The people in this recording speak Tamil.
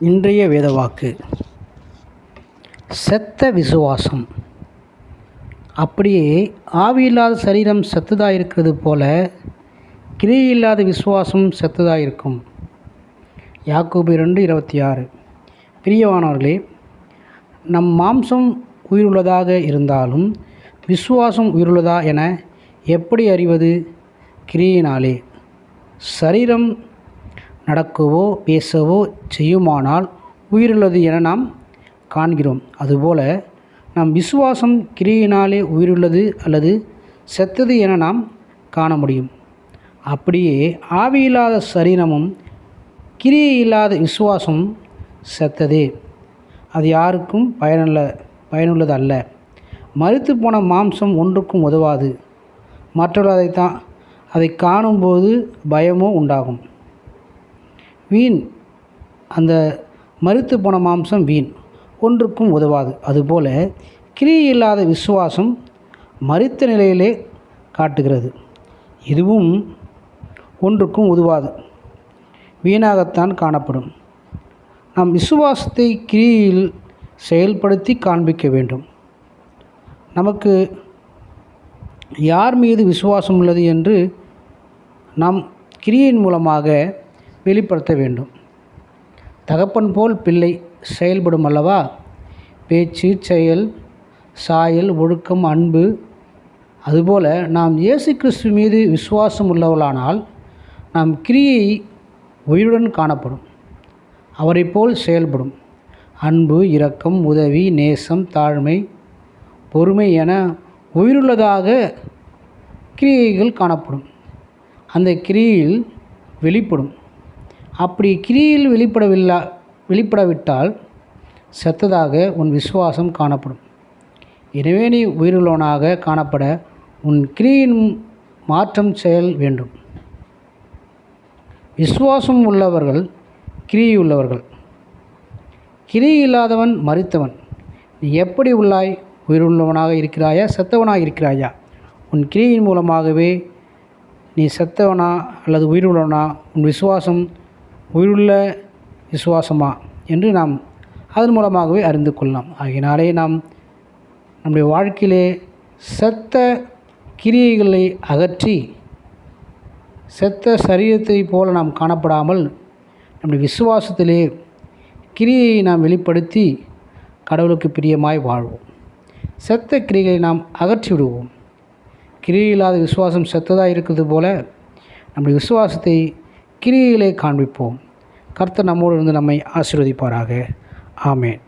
இன்றைய வேதவாக்கு. செத்த விசுவாசம். அப்படியே ஆவியில்லாத சரீரம் செத்ததாக இருக்கிறது போல கிரியில்லாத விசுவாசம் செத்ததாக இருக்கும் யாக்கோபு ரெண்டு இருபத்தி ஆறு. பிரியவானவர்களே நம் மாம்சம் உயிருள்ளதாக இருந்தாலும் விசுவாசம் உயிருள்ளதா என எப்படி அறிவது? கிரியினாலே சரீரம் நடக்கவோ பேசவோ செய்யுமானால் உயிருள்ளது என நாம் காண்கிறோம். அதுபோல நம் விசுவாசம் கிரியினாலே உயிருள்ளது அல்லது செத்தது என நாம் காண முடியும். அப்படியே ஆவியில்லாத சரீரமும் கிரியை இல்லாத விசுவாசம் செத்ததே. அது யாருக்கும் பயனுள்ள பயனுள்ளது அல்ல மறுத்து போன மாம்சம் ஒன்றுக்கும் உதவாது. மற்றவர்கள் அதைத்தான் அதை காணும்போது பயமோ உண்டாகும். வீண். அந்த மறுத்து போன மாம்சம் வீண். ஒன்றுக்கும் உதவாது. அதுபோல கிரியை இல்லாத விசுவாசம் மறித்த நிலையிலே காட்டுகிறது. இதுவும் ஒன்றுக்கும் உதவாது. வீணாகத்தான் காணப்படும். நாம் விசுவாசத்தை கிரியில் செயல்படுத்தி காண்பிக்க வேண்டும். நமக்கு யார் மீது விசுவாசம் உள்ளது என்று நாம் கிரியின் மூலமாக வெளிப்படுத்த வேண்டும். தகப்பன் போல் பிள்ளை செயல்படும் அல்லவா? பேச்சு செயல் சாயல் ஒழுக்கம் அன்பு. அதுபோல நாம் இயேசு கிறிஸ்து மீது விசுவாசம் உள்ளவளானால் நாம் கிரியை உயிருடன் காணப்படும். அவரை போல் செயல்படும். அன்பு இரக்கம் உதவி நேசம் தாழ்மை பொறுமை என உயிருள்ளதாக கிரியைகள் காணப்படும். அந்த கிரியில் வெளிப்படும். அப்படி கிரியில் வெளிப்படவில்லா வெளிப்படவிட்டால் செத்ததாக உன் விசுவாசம் காணப்படும். எனவே நீ உயிருள்ளவனாக காணப்பட உன் கிரியின் மாற்றம் செயல் வேண்டும். விசுவாசம் உள்ளவர்கள் கிரியுள்ளவர்கள். கிரி இல்லாதவன் மறித்தவன். நீ எப்படி உள்ளாய்? உயிருள்ளவனாக இருக்கிறாயா? செத்தவனாக இருக்கிறாயா? உன் கிரியின் மூலமாகவே நீ செத்தவனா அல்லது உயிருள்ளவனா? உன் விசுவாசம் உயிருள்ள விசுவாசமா என்று நாம் அதன் மூலமாகவே அறிந்து கொள்ளலாம். ஆகினாலே நாம் நம்முடைய வாழ்க்கையிலே செத்த கிரியைகளை அகற்றி செத்த சரீரத்தை போல நாம் காணப்படாமல் நம்முடைய விசுவாசத்திலே கிரியை நாம் வெளிப்படுத்தி கடவுளுக்கு பிரியமாய் வாழ்வோம். செத்த கிரிகளை நாம் அகற்றி விடுவோம். கிரியில்லாத விசுவாசம் செத்ததாக இருக்கிறது போல நம்முடைய விசுவாசத்தை கிரியிலே காண்பிப்போம். கர்த்தர் நம்மோடு இருந்து நம்மை ஆசீர்வதிப்பாராக. ஆமேன்.